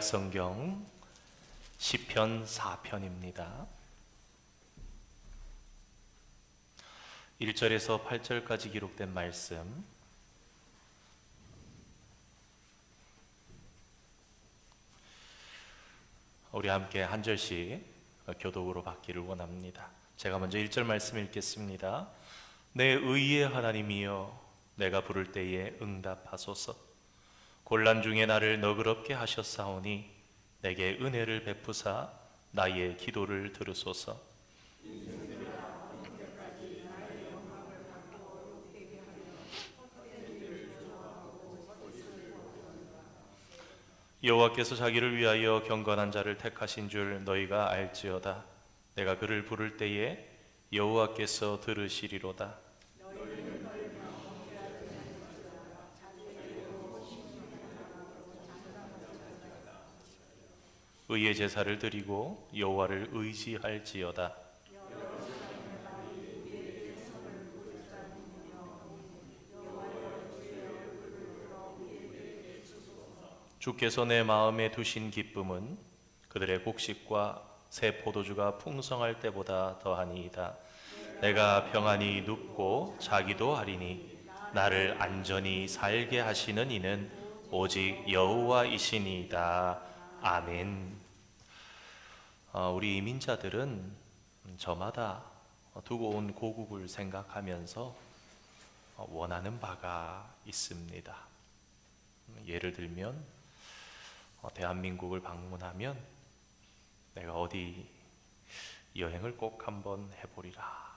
성경 시편 4편입니다. 1절에서 8절까지 기록된 말씀 우리 함께 한 절씩 교독으로 받기를 원합니다. 제가 먼저 1절 말씀 읽겠습니다. 내 의의 하나님이여 내가 부를 때에 응답하소서 곤란 중에 나를 너그럽게 하셨사오니 내게 은혜를 베푸사 나의 기도를 들으소서. 여호와께서 자기를 위하여 경건한 자를 택하신 줄 너희가 알지어다. 내가 그를 부를 때에 여호와께서 들으시리로다 의의 제사를 드리고 여호와를 의지할지어다. 주께서 내 마음에 두신 기쁨은 그들의 곡식과 새 포도주가 풍성할 때보다 더하니이다. 내가 평안히 눕고 자기도 하리니 나를 안전히 살게 하시는 이는 오직 여호와이시니이다. 아멘. 어, 우리 이민자들은 저마다 두고 온 고국을 생각하면서 어, 원하는 바가 있습니다. 예를 들면 어, 대한민국을 방문하면 내가 어디 여행을 꼭 한번 해보리라.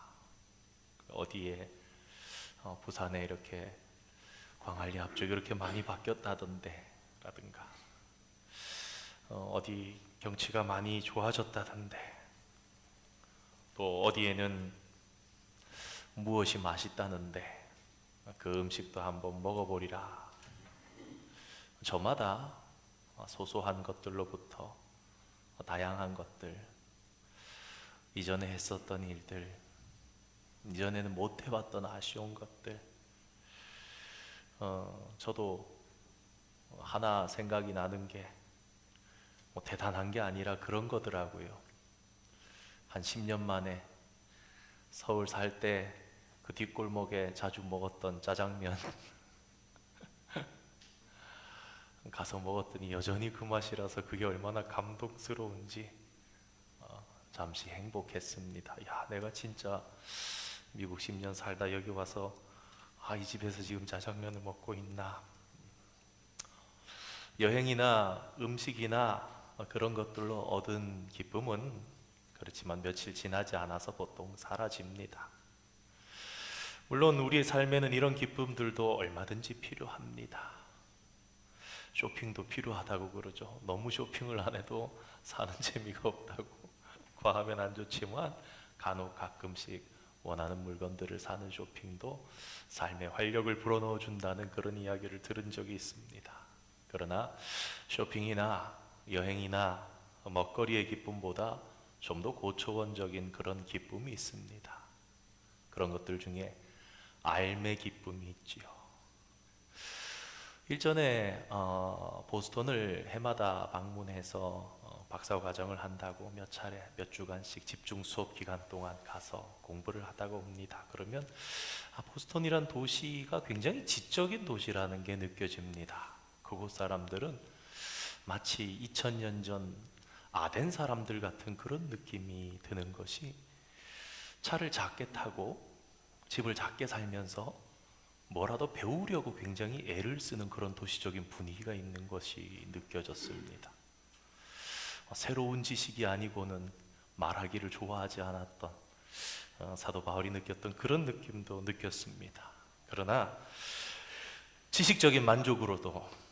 어디에 부산에 이렇게 광안리 앞쪽이 이렇게 많이 바뀌었다던데 라든가 어, 어디 경치가 많이 좋아졌다던데. 또 어디에는 무엇이 맛있다는데. 그 음식도 한번 먹어보리라. 저마다 소소한 것들로부터 다양한 것들, 이전에 했었던 일들, 이전에는 못 해봤던 아쉬운 것들, 어, 저도 하나 생각이 나는 게 뭐 대단한 게 아니라 그런 거더라고요. 한 10년 만에 서울 살 때 그 뒷골목에 자주 먹었던 짜장면 가서 먹었더니 여전히 그 맛이라서 그게 얼마나 감동스러운지 어, 잠시 행복했습니다. 야, 내가 진짜 미국 10년 살다 여기 와서 아, 이 집에서 지금 짜장면을 먹고 있나. 여행이나 음식이나 어, 그런 것들로 얻은 기쁨은 그렇지만 며칠 지나지 않아서 보통 사라집니다. 물론 우리의 삶에는 이런 기쁨들도 얼마든지 필요합니다. 쇼핑도 필요하다고 그러죠. 너무 쇼핑을 안 해도 사는 재미가 없다고 과하면 안 좋지만 간혹 가끔씩 원하는 물건들을 사는 쇼핑도 삶의 활력을 불어넣어 준다는 그런 이야기를 들은 적이 있습니다. 그러나 쇼핑이나 여행이나 먹거리의 기쁨보다 좀 더 고초원적인 그런 기쁨이 있습니다. 그런 것들 중에 알매 기쁨이 있지요. 일전에 어, 보스턴을 해마다 방문해서 어, 박사 과정을 한다고 몇 차례 몇 주간씩 집중 수업 기간 동안 가서 공부를 하다가 옵니다. 그러면 아, 보스턴이란 도시가 굉장히 지적인 도시라는 게 느껴집니다. 그곳 사람들은 마치 2000년 전 아덴 사람들 같은 그런 느낌이 드는 것이 차를 작게 타고 집을 작게 살면서 뭐라도 배우려고 굉장히 애를 쓰는 그런 도시적인 분위기가 있는 것이 느껴졌습니다. 새로운 지식이 아니고는 말하기를 좋아하지 않았던 어, 사도 바울이 느꼈던 그런 느낌도 느꼈습니다. 그러나 지식적인 만족으로도 아,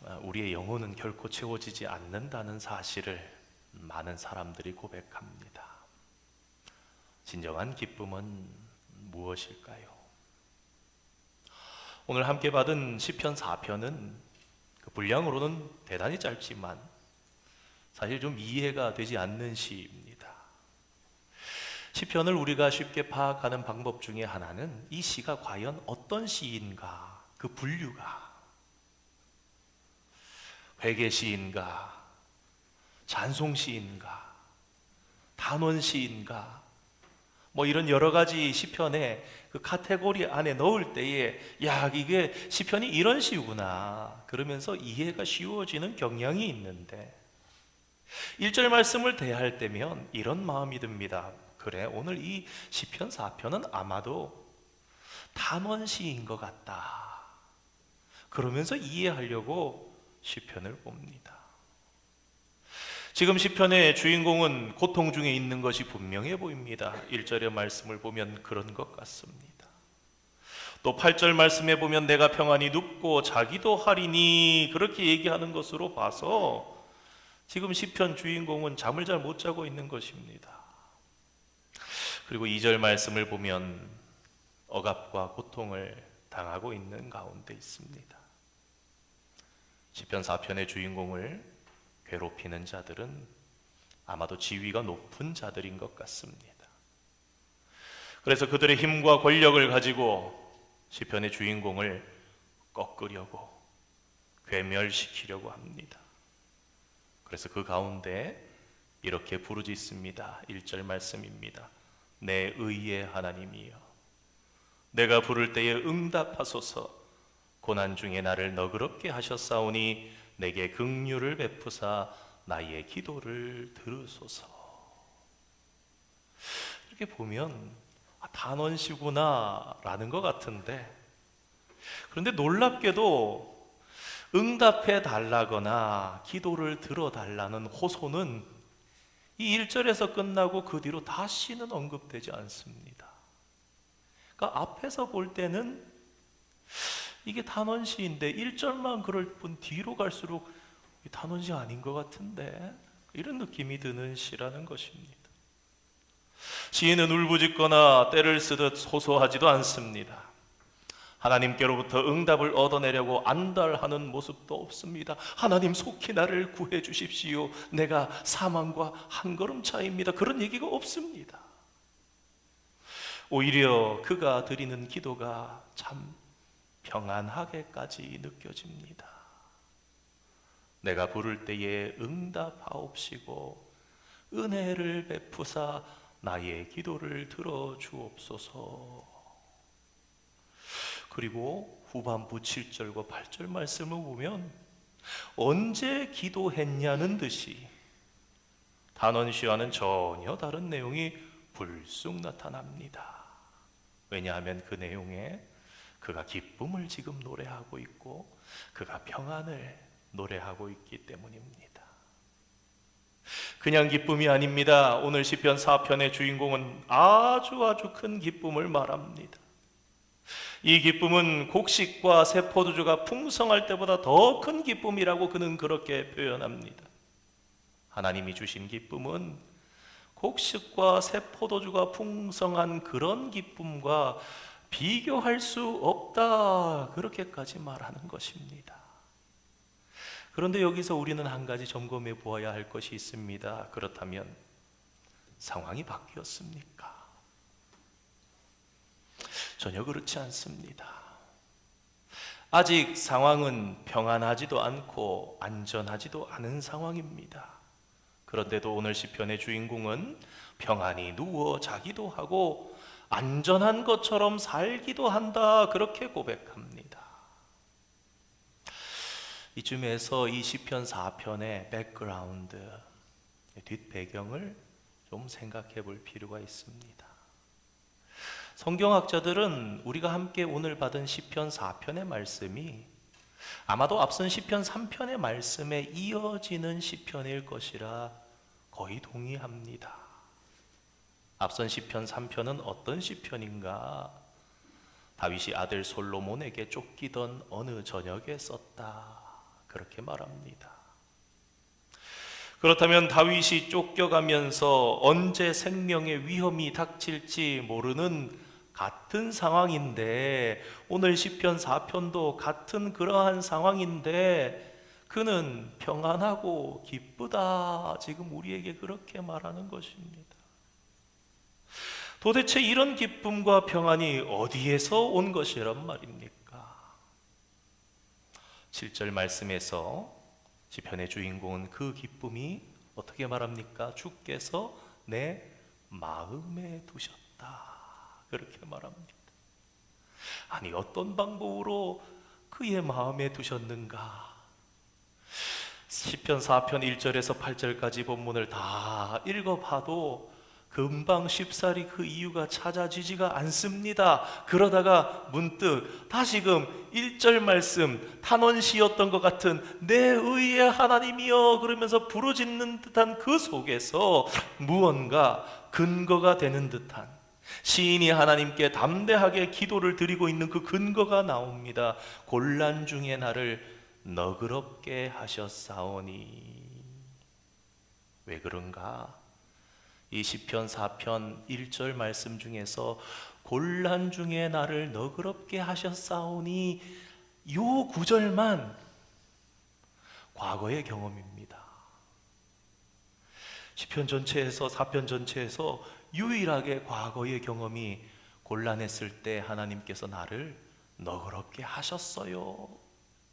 우리의 영혼은 결코 채워지지 않는다는 사실을 많은 사람들이 고백합니다. 진정한 기쁨은 무엇일까요? 오늘 함께 받은 시편 4편은 그 분량으로는 대단히 짧지만 사실 좀 이해가 되지 않는 시입니다. 시편을 우리가 쉽게 파악하는 방법 중에 하나는 이 시가 과연 어떤 시인가 그 분류가 회개 시인가 찬송 시인가, 단원 시인가, 뭐 이런 여러 가지 시편에 그 카테고리 안에 넣을 때에 야 이게 시편이 이런 시구나 그러면서 이해가 쉬워지는 경향이 있는데 1절 말씀을 대할 때면 이런 마음이 듭니다. 그래 오늘 이 시편 4편은 아마도 단원 시인 것 같다. 그러면서 이해하려고 시편을 봅니다. 지금 시편의 주인공은 고통 중에 있는 것이 분명해 보입니다. 1절의 말씀을 보면 그런 것 같습니다. 또 8절 말씀에 보면 내가 평안히 눕고 자기도 하리니 그렇게 얘기하는 것으로 봐서 지금 시편 주인공은 잠을 잘 못 자고 있는 것입니다. 그리고 2절 말씀을 보면 억압과 고통을 당하고 있는 가운데 있습니다. 시편 4편의 주인공을 괴롭히는 자들은 아마도 지위가 높은 자들인 것 같습니다. 그래서 그들의 힘과 권력을 가지고 시편의 주인공을 꺾으려고 괴멸시키려고 합니다. 그래서 그 가운데 이렇게 부르짖습니다. 1절 말씀입니다. 내 의의 하나님이여 내가 부를 때에 응답하소서 고난 중에 나를 너그럽게 하셨사오니 내게 긍휼을 베푸사 나의 기도를 들으소서. 이렇게 보면 아, 단원시구나라는 것 같은데 그런데 놀랍게도 응답해 달라거나 기도를 들어 달라는 호소는 이 1절에서 끝나고 그 뒤로 다시는 언급되지 않습니다. 그러니까 앞에서 볼 때는 이게 단원시인데 1절만 그럴 뿐 뒤로 갈수록 단원시 아닌 것 같은데 이런 느낌이 드는 시라는 것입니다. 시인은 울부짖거나 때를 쓰듯 소소하지도 않습니다. 하나님께로부터 응답을 얻어내려고 안달하는 모습도 없습니다. 하나님 속히 나를 구해 주십시오. 내가 사망과 한 걸음 차입니다. 그런 얘기가 없습니다. 오히려 그가 드리는 기도가 참 평안하게까지 느껴집니다. 내가 부를 때에 응답하옵시고 은혜를 베푸사 나의 기도를 들어 주옵소서. 그리고 후반부 7절과 8절 말씀을 보면 언제 기도했냐는 듯이 단원시와는 전혀 다른 내용이 불쑥 나타납니다. 왜냐하면 그 내용에 그가 기쁨을 지금 노래하고 있고 그가 평안을 노래하고 있기 때문입니다. 그냥 기쁨이 아닙니다. 오늘 시편 4편의 주인공은 아주 아주 큰 기쁨을 말합니다. 이 기쁨은 곡식과 새 포도주가 풍성할 때보다 더 큰 기쁨이라고 그는 그렇게 표현합니다. 하나님이 주신 기쁨은 곡식과 새 포도주가 풍성한 그런 기쁨과 비교할 수 없다. 그렇게까지 말하는 것입니다. 그런데 여기서 우리는 한 가지 점검해 보아야 할 것이 있습니다. 그렇다면 상황이 바뀌었습니까? 전혀 그렇지 않습니다. 아직 상황은 평안하지도 않고 안전하지도 않은 상황입니다. 그런데도 오늘 시편의 주인공은 평안히 누워 자기도 하고 안전한 것처럼 살기도 한다. 그렇게 고백합니다. 이쯤에서 이 시편 4편의 백그라운드, 뒷배경을 좀 생각해 볼 필요가 있습니다. 성경학자들은 우리가 함께 오늘 받은 시편 4편의 말씀이 아마도 앞선 시편 3편의 말씀에 이어지는 시편일 것이라 거의 동의합니다. 앞선 시편 3편은 어떤 시편인가? 다윗이 아들 솔로몬에게 쫓기던 어느 저녁에 썼다. 그렇게 말합니다. 그렇다면 다윗이 쫓겨가면서 언제 생명의 위험이 닥칠지 모르는 같은 상황인데 오늘 시편 4편도 같은 그러한 상황인데 그는 평안하고 기쁘다 지금 우리에게 그렇게 말하는 것입니다. 도대체 이런 기쁨과 평안이 어디에서 온 것이란 말입니까? 7절 말씀에서 시편의 주인공은 그 기쁨이 어떻게 말합니까? 주께서 내 마음에 두셨다. 그렇게 말합니다. 아니 어떤 방법으로 그의 마음에 두셨는가? 시편 4편 1절에서 8절까지 본문을 다 읽어봐도 금방 쉽사리 그 이유가 찾아지지가 않습니다. 그러다가 문득 다시금 1절 말씀 탄원시였던 것 같은 내 의의 하나님이여 그러면서 부르짖는 듯한 그 속에서 무언가 근거가 되는 듯한 시인이 하나님께 담대하게 기도를 드리고 있는 그 근거가 나옵니다. 곤란 중에 나를 너그럽게 하셨사오니 왜 그런가? 이 시편 4편 1절 말씀 중에서 곤란 중에 나를 너그럽게 하셨사오니 요 구절만 과거의 경험입니다. 시편 전체에서 4편 전체에서 유일하게 과거의 경험이 곤란했을 때 하나님께서 나를 너그럽게 하셨어요.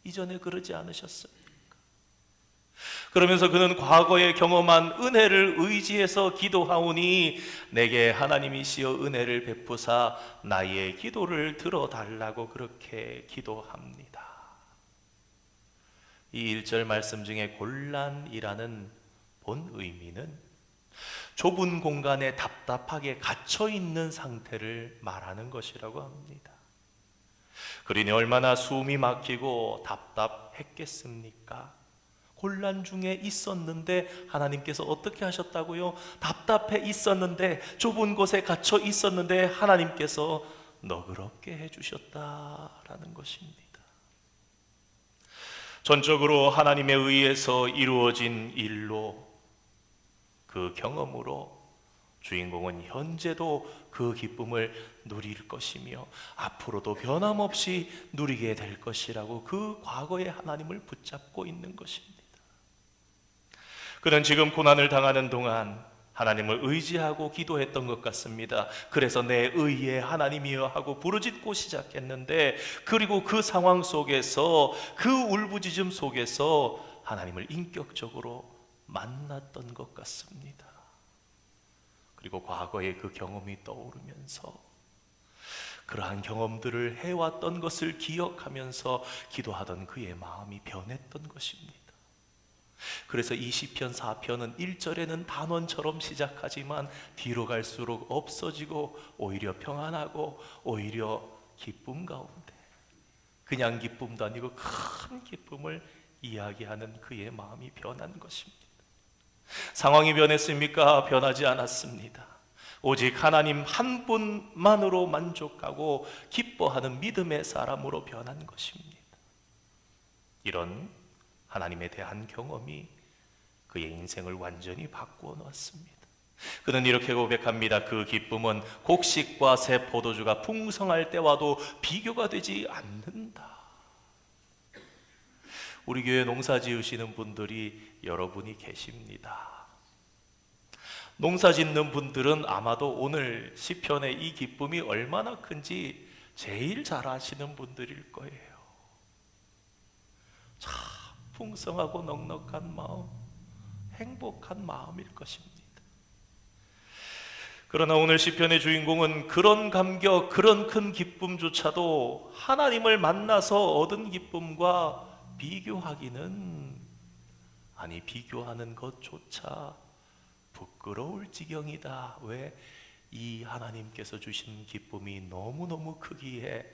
이전에 그러지 않으셨습니까? 그러면서 그는 과거에 경험한 은혜를 의지해서 기도하오니 내게 하나님이시여 은혜를 베푸사 나의 기도를 들어달라고 그렇게 기도합니다. 이 1절 말씀 중에 곤란이라는 본 의미는 좁은 공간에 답답하게 갇혀 있는 상태를 말하는 것이라고 합니다. 그러니 얼마나 숨이 막히고 답답했겠습니까? 곤란 중에 있었는데 하나님께서 어떻게 하셨다고요? 답답해 있었는데 좁은 곳에 갇혀 있었는데 하나님께서 너그럽게 해주셨다라는 것입니다. 전적으로 하나님에 의해서 이루어진 일로 그 경험으로 주인공은 현재도 그 기쁨을 누릴 것이며 앞으로도 변함없이 누리게 될 것이라고 그 과거의 하나님을 붙잡고 있는 것입니다. 그는 지금 고난을 당하는 동안 하나님을 의지하고 기도했던 것 같습니다. 그래서 내 의의 하나님이여 하고 부르짖고 시작했는데 그리고 그 상황 속에서 그 울부짖음 속에서 하나님을 인격적으로 만났던 것 같습니다. 그리고 과거의 그 경험이 떠오르면서 그러한 경험들을 해왔던 것을 기억하면서 기도하던 그의 마음이 변했던 것입니다. 그래서 이 시편 4편은 1절에는 단원처럼 시작하지만 뒤로 갈수록 없어지고 오히려 평안하고 오히려 기쁨 가운데 그냥 기쁨도 아니고 큰 기쁨을 이야기하는 그의 마음이 변한 것입니다. 상황이 변했습니까? 변하지 않았습니다. 오직 하나님 한 분만으로 만족하고 기뻐하는 믿음의 사람으로 변한 것입니다. 이런 하나님에 대한 경험이 그의 인생을 완전히 바꾸어 놓았습니다. 그는 이렇게 고백합니다. 그 기쁨은 곡식과 새 포도주가 풍성할 때와도 비교가 되지 않는다. 우리 교회 농사 지으시는 분들이 여러분이 계십니다. 농사 짓는 분들은 아마도 오늘 시편의 이 기쁨이 얼마나 큰지 제일 잘 아시는 분들일 거예요. 참 풍성하고 넉넉한 마음, 행복한 마음일 것입니다. 그러나 오늘 시편의 주인공은 그런 감격, 그런 큰 기쁨조차도 하나님을 만나서 얻은 기쁨과 비교하기는 아니 비교하는 것조차 부끄러울 지경이다. 왜? 이 하나님께서 주신 기쁨이 너무너무 크기에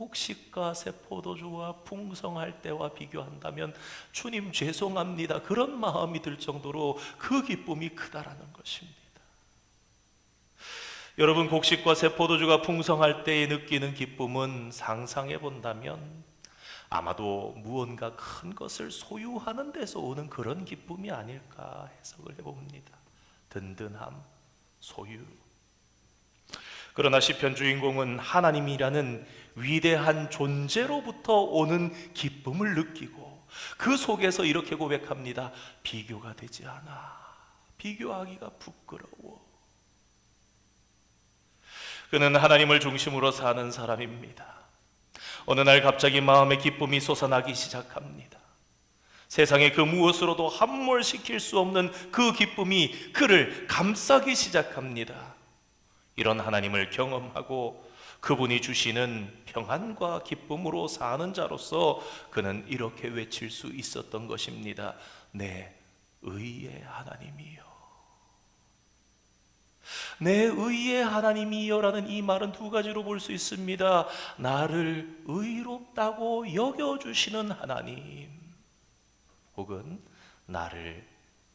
곡식과 새 포도주와 풍성할 때와 비교한다면 주님 죄송합니다. 그런 마음이 들 정도로 그 기쁨이 크다라는 것입니다. 여러분 곡식과 새 포도주가 풍성할 때에 느끼는 기쁨은 상상해 본다면 아마도 무언가 큰 것을 소유하는 데서 오는 그런 기쁨이 아닐까 해석을 해봅니다. 든든함, 소유. 그러나 시편 주인공은 하나님이라는 위대한 존재로부터 오는 기쁨을 느끼고 그 속에서 이렇게 고백합니다. 비교가 되지 않아. 비교하기가 부끄러워. 그는 하나님을 중심으로 사는 사람입니다. 어느 날 갑자기 마음의 기쁨이 솟아나기 시작합니다. 세상의 그 무엇으로도 함몰시킬 수 없는 그 기쁨이 그를 감싸기 시작합니다. 이런 하나님을 경험하고 그분이 주시는 평안과 기쁨으로 사는 자로서 그는 이렇게 외칠 수 있었던 것입니다. 내 의의 하나님이요. 내 의의 하나님이여라는 이 말은 두 가지로 볼 수 있습니다. 나를 의롭다고 여겨주시는 하나님, 혹은 나를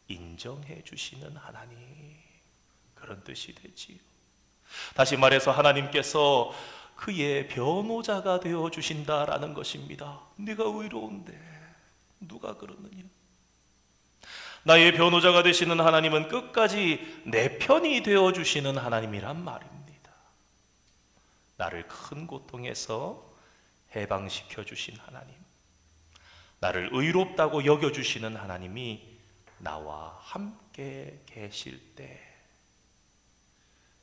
인정해 주시는 하나님. 그런 뜻이 되지요. 다시 말해서 하나님께서 그의 변호자가 되어 주신다라는 것입니다. 네가 의로운데 누가 그러느냐? 나의 변호자가 되시는 하나님은 끝까지 내 편이 되어 주시는 하나님이란 말입니다. 나를 큰 고통에서 해방시켜 주신 하나님. 나를 의롭다고 여겨 주시는 하나님이 나와 함께 계실 때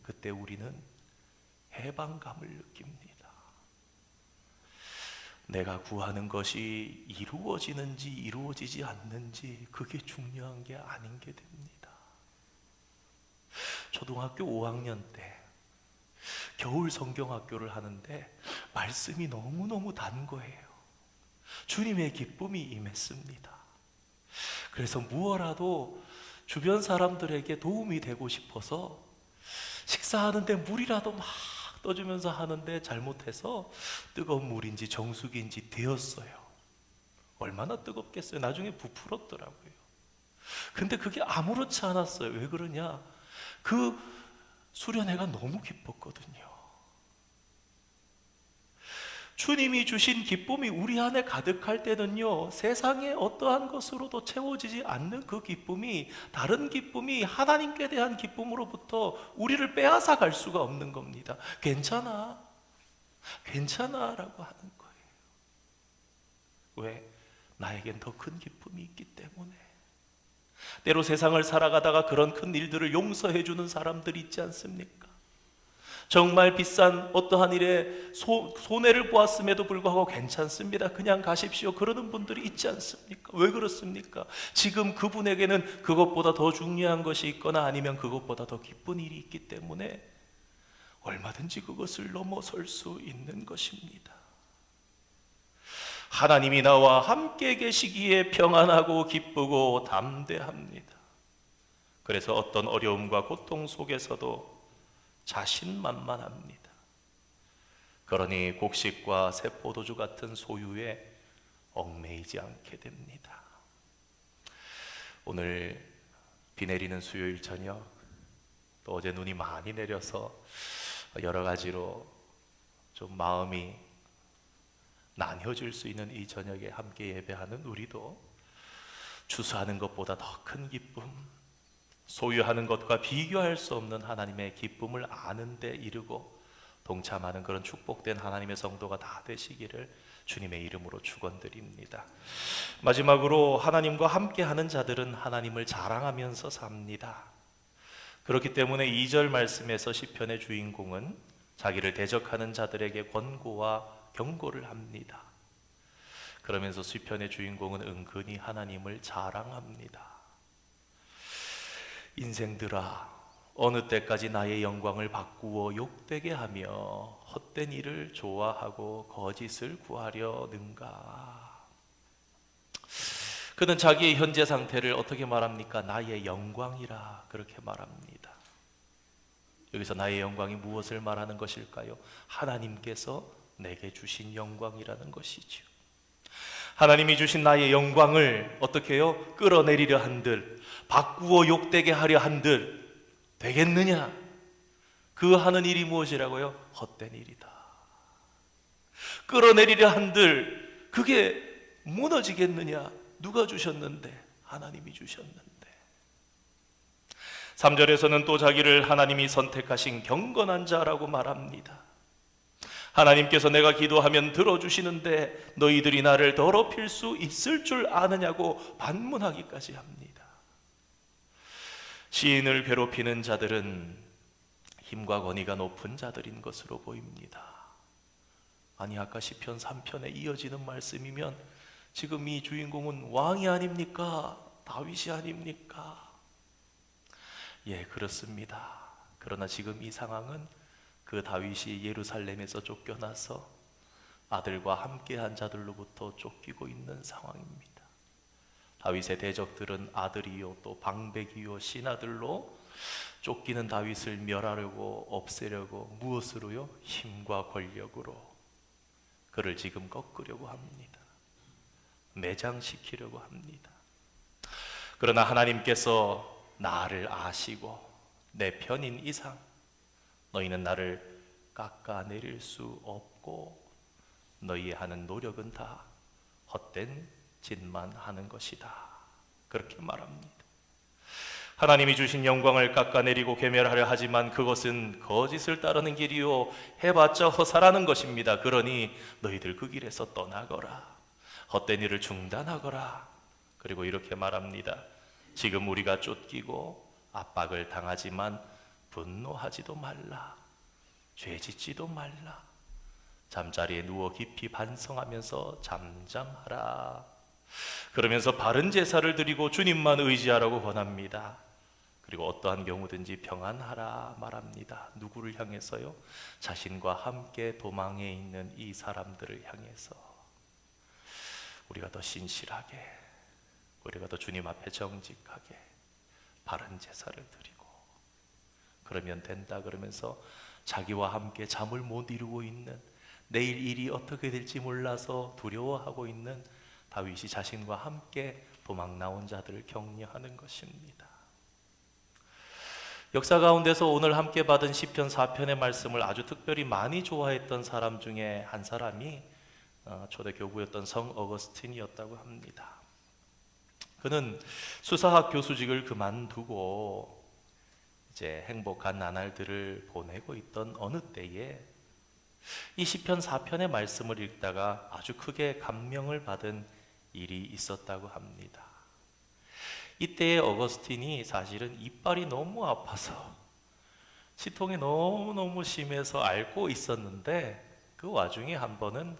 그때 우리는 해방감을 느낍니다. 내가 구하는 것이 이루어지는지 이루어지지 않는지 그게 중요한 게 아닌 게 됩니다. 초등학교 5학년 때 겨울 성경학교를 하는데 말씀이 너무너무 단 거예요. 주님의 기쁨이 임했습니다. 그래서 무엇라도 주변 사람들에게 도움이 되고 싶어서 식사하는데 물이라도 막 떠주면서 하는데 잘못해서 뜨거운 물인지 정수기인지 되었어요. 얼마나 뜨겁겠어요. 나중에 부풀었더라고요. 근데 그게 아무렇지 않았어요. 왜 그러냐? 그 수련회가 너무 기뻤거든요. 주님이 주신 기쁨이 우리 안에 가득할 때는요, 세상의 어떠한 것으로도 채워지지 않는 그 기쁨이 다른 기쁨이 하나님께 대한 기쁨으로부터 우리를 빼앗아 갈 수가 없는 겁니다. 괜찮아. 괜찮아. 라고 하는 거예요. 왜? 나에겐 더 큰 기쁨이 있기 때문에. 때로 세상을 살아가다가 그런 큰 일들을 용서해 주는 사람들이 있지 않습니까? 정말 비싼 어떠한 일에 소, 손해를 보았음에도 불구하고 괜찮습니다. 그냥 가십시오. 그러는 분들이 있지 않습니까? 왜 그렇습니까? 지금 그분에게는 그것보다 더 중요한 것이 있거나 아니면 그것보다 더 기쁜 일이 있기 때문에 얼마든지 그것을 넘어설 수 있는 것입니다. 하나님이 나와 함께 계시기에 평안하고 기쁘고 담대합니다. 그래서 어떤 어려움과 고통 속에서도 자신만만합니다. 그러니 곡식과 새포도주 같은 소유에 얽매이지 않게 됩니다. 오늘 비 내리는 수요일 저녁 또 어제 눈이 많이 내려서 여러 가지로 좀 마음이 나뉘어질 수 있는 이 저녁에 함께 예배하는 우리도 추수하는 것보다 더 큰 기쁨, 소유하는 것과 비교할 수 없는 하나님의 기쁨을 아는 데 이르고 동참하는 그런 축복된 하나님의 성도가 다 되시기를 주님의 이름으로 축원드립니다. 마지막으로 하나님과 함께하는 자들은 하나님을 자랑하면서 삽니다. 그렇기 때문에 2절 말씀에서 시편의 주인공은 자기를 대적하는 자들에게 권고와 경고를 합니다. 그러면서 시편의 주인공은 은근히 하나님을 자랑합니다. 인생들아 어느 때까지 나의 영광을 바꾸어 욕되게 하며 헛된 일을 좋아하고 거짓을 구하려는가 그는 자기의 현재 상태를 어떻게 말합니까? 나의 영광이라 그렇게 말합니다. 여기서 나의 영광이 무엇을 말하는 것일까요? 하나님께서 내게 주신 영광이라는 것이죠. 하나님이 주신 나의 영광을 어떻게 해요? 끌어내리려 한들, 바꾸어 욕되게 하려 한들 되겠느냐? 그 하는 일이 무엇이라고요? 헛된 일이다. 끌어내리려 한들 그게 무너지겠느냐? 누가 주셨는데? 하나님이 주셨는데. 3절에서는 또 자기를 하나님이 선택하신 경건한 자라고 말합니다. 하나님께서 내가 기도하면 들어주시는데 너희들이 나를 더럽힐 수 있을 줄 아느냐고 반문하기까지 합니다. 시인을 괴롭히는 자들은 힘과 권위가 높은 자들인 것으로 보입니다. 아니 아까 시편 3편에 이어지는 말씀이면 지금 이 주인공은 왕이 아닙니까? 다윗이 아닙니까? 예, 그렇습니다. 그러나 지금 이 상황은 그 다윗이 예루살렘에서 쫓겨나서 아들과 함께한 자들로부터 쫓기고 있는 상황입니다. 다윗의 대적들은 아들이요 또 방백이요 신하들로 쫓기는 다윗을 멸하려고 없애려고 무엇으로요? 힘과 권력으로 그를 지금 꺾으려고 합니다. 매장시키려고 합니다. 그러나 하나님께서 나를 아시고 내 편인 이상 너희는 나를 깎아내릴 수 없고 너희 하는 노력은 다 헛된 짓만 하는 것이다. 그렇게 말합니다. 하나님이 주신 영광을 깎아내리고 괴멸하려 하지만 그것은 거짓을 따르는 길이요 해봤자 허사라는 것입니다. 그러니 너희들 그 길에서 떠나거라. 헛된 일을 중단하거라. 그리고 이렇게 말합니다. 지금 우리가 쫓기고 압박을 당하지만 분노하지도 말라. 죄 짓지도 말라. 잠자리에 누워 깊이 반성하면서 잠잠하라. 그러면서 바른 제사를 드리고 주님만 의지하라고 권합니다. 그리고 어떠한 경우든지 평안하라 말합니다. 누구를 향해서요? 자신과 함께 도망에 있는 이 사람들을 향해서 우리가 더 신실하게, 우리가 더 주님 앞에 정직하게 바른 제사를 드리고 그러면 된다 그러면서 자기와 함께 잠을 못 이루고 있는 내일 일이 어떻게 될지 몰라서 두려워하고 있는 다윗이 자신과 함께 도망 나온 자들을 격려하는 것입니다. 역사 가운데서 오늘 함께 받은 시편 4편의 말씀을 아주 특별히 많이 좋아했던 사람 중에 한 사람이 어, 초대 교부였던 성 어거스틴이었다고 합니다. 그는 수사학 교수직을 그만두고 이제 행복한 나날들을 보내고 있던 어느 때에 이 시편 4편의 말씀을 읽다가 아주 크게 감명을 받은 일이 있었다고 합니다. 이때의 어거스틴이 사실은 이빨이 너무 아파서 치통이 너무너무 심해서 앓고 있었는데 그 와중에 한 번은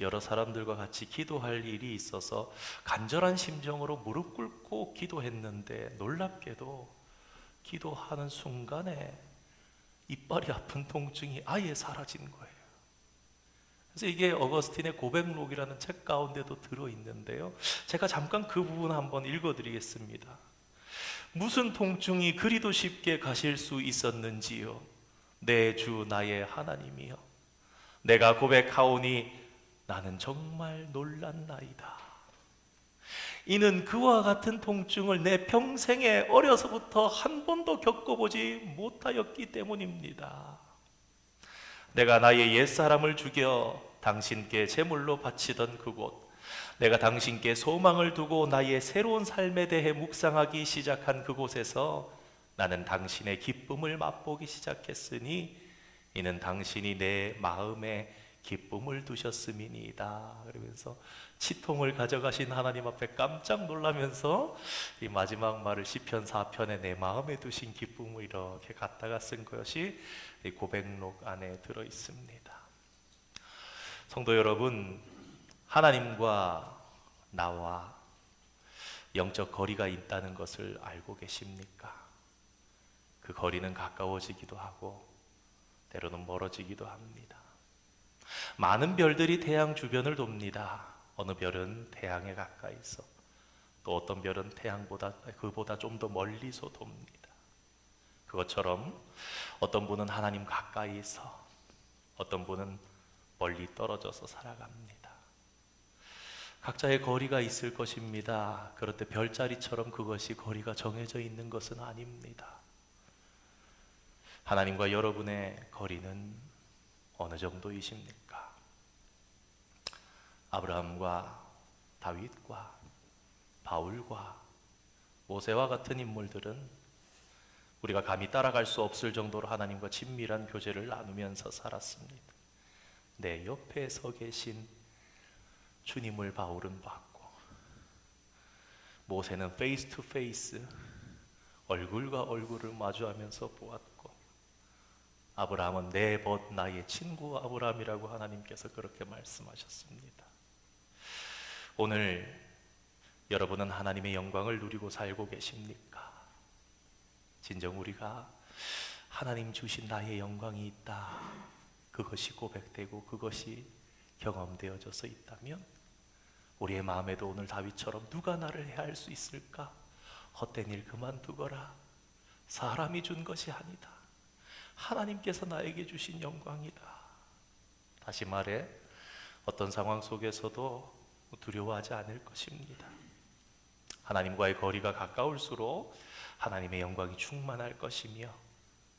여러 사람들과 같이 기도할 일이 있어서 간절한 심정으로 무릎 꿇고 기도했는데 놀랍게도 기도하는 순간에 이빨이 아픈 통증이 아예 사라진 거예요. 그래서 이게 어거스틴의 고백록이라는 책 가운데도 들어 있는데요. 제가 잠깐 그 부분 한번 읽어 드리겠습니다. 무슨 통증이 그리도 쉽게 가실 수 있었는지요. 내 주 나의 하나님이여. 내가 고백하오니 나는 정말 놀란나이다. 이는 그와 같은 통증을 내 평생에 어려서부터 한 번도 겪어보지 못하였기 때문입니다. 내가 나의 옛사람을 죽여 당신께 제물로 바치던 그곳, 내가 당신께 소망을 두고 나의 새로운 삶에 대해 묵상하기 시작한 그곳에서 나는 당신의 기쁨을 맛보기 시작했으니 이는 당신이 내 마음에 기쁨을 두셨음이니이다. 그러면서 치통을 가져가신 하나님 앞에 깜짝 놀라면서 이 마지막 말을 시편 4편에 내 마음에 두신 기쁨을 이렇게 갖다가 쓴 것이 이 고백록 안에 들어 있습니다. 성도 여러분, 하나님과 나와 영적 거리가 있다는 것을 알고 계십니까? 그 거리는 가까워지기도 하고 때로는 멀어지기도 합니다. 많은 별들이 태양 주변을 돕니다. 어느 별은 태양에 가까이 있어. 또 어떤 별은 태양보다 그보다 좀 더 멀리서 돕니다. 그것처럼 어떤 분은 하나님 가까이 있어. 어떤 분은 멀리 떨어져서 살아갑니다. 각자의 거리가 있을 것입니다. 그런데 별자리처럼 그것이 거리가 정해져 있는 것은 아닙니다. 하나님과 여러분의 거리는 어느 정도이십니까? 아브라함과 다윗과 바울과 모세와 같은 인물들은 우리가 감히 따라갈 수 없을 정도로 하나님과 친밀한 교제를 나누면서 살았습니다. 내 옆에 서 계신 주님을 바울은 봤고 모세는 페이스 투 페이스 얼굴과 얼굴을 마주하면서 보았고 아브라함은 내 벗 나의 친구 아브라함이라고 하나님께서 그렇게 말씀하셨습니다. 오늘 여러분은 하나님의 영광을 누리고 살고 계십니까? 진정 우리가 하나님 주신 나의 영광이 있다. 그것이 고백되고 그것이 경험되어져서 있다면 우리의 마음에도 오늘 다윗처럼 누가 나를 해할 수 있을까? 헛된 일 그만두거라. 사람이 준 것이 아니다. 하나님께서 나에게 주신 영광이다. 다시 말해 어떤 상황 속에서도 두려워하지 않을 것입니다. 하나님과의 거리가 가까울수록 하나님의 영광이 충만할 것이며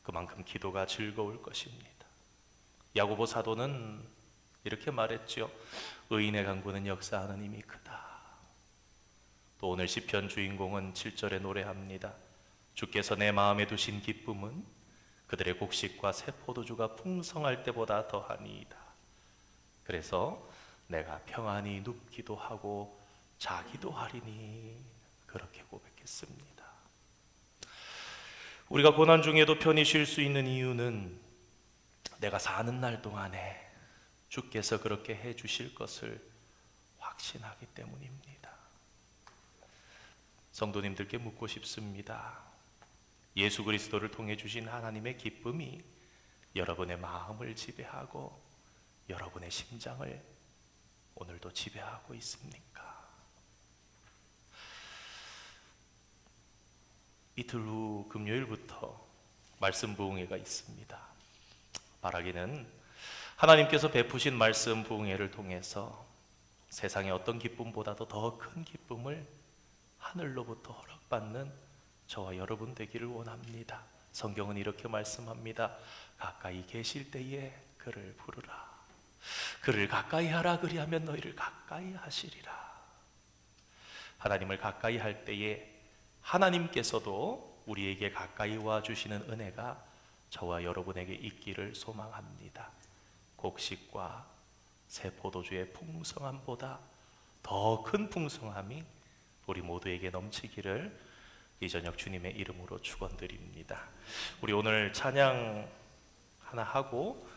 그만큼 기도가 즐거울 것입니다. 야고보 사도는 이렇게 말했죠. 의인의 강구는 역사하는 힘이 크다. 또 오늘 시편 주인공은 7절에 노래합니다. 주께서 내 마음에 두신 기쁨은 그들의 곡식과 새 포도주가 풍성할 때보다 더하니이다. 그래서 내가 평안히 눕기도 하고 자기도 하리니 그렇게 고백했습니다. 우리가 고난 중에도 편히 쉴 수 있는 이유는 내가 사는 날 동안에 주께서 그렇게 해 주실 것을 확신하기 때문입니다. 성도님들께 묻고 싶습니다. 예수 그리스도를 통해 주신 하나님의 기쁨이 여러분의 마음을 지배하고 여러분의 심장을 오늘도 지배하고 있습니까? 이틀 후 금요일부터 말씀 부흥회가 있습니다. 바라기는 하나님께서 베푸신 말씀 부흥회를 통해서 세상의 어떤 기쁨보다도 더 큰 기쁨을 하늘로부터 허락받는 저와 여러분 되기를 원합니다. 성경은 이렇게 말씀합니다. 가까이 계실 때에 그를 부르라. 그를 가까이 하라 그리하면 너희를 가까이 하시리라. 하나님을 가까이 할 때에 하나님께서도 우리에게 가까이 와 주시는 은혜가 저와 여러분에게 있기를 소망합니다. 곡식과 새 포도주의 풍성함보다 더 큰 풍성함이 우리 모두에게 넘치기를 이 저녁 주님의 이름으로 축원드립니다. 우리 오늘 찬양 하나 하고